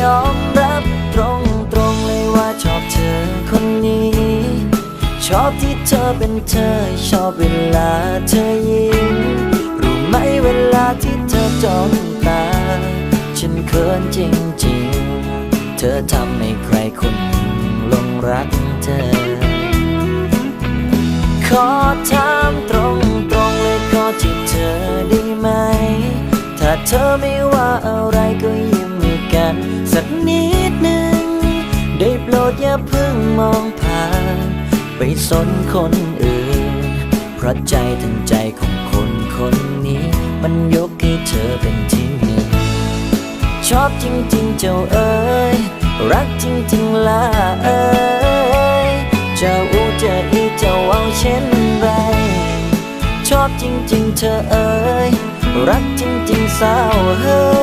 ยอมรับตรงตรงๆเลยว่าชอบเธอคนนี้ ชอบที่เธอเป็นเธอ ชอบเวลาเธอยิ้มรู้ไหมเวลาที่เธอจ้องตา ฉันเขินจริงๆ เธอทำให้ใครคนหนึ่งลงรักเธอ ขอถามตรงตรงๆเลยขอจีบเธอได้ไหม ถ้าเธอไม่ว่าอะไรก็ย กันสักนิดหนึ่ง ได้โปรดอย่าเพิ่งมองผ่านไปสนคนอื่น เพราะใจทั้งใจของคนคนนี้ มันยกให้เธอเป็นที่หนึ่ง ชอบจริง ๆ เจ้าเอ๋ยรักจริง ๆล่ะเอ๋ยเจ้าอูเจะอีเจ้าเอาเช่นไรชอบจริง ๆ เธอเอ๋ยรักจริง ๆสาวเฮ้ย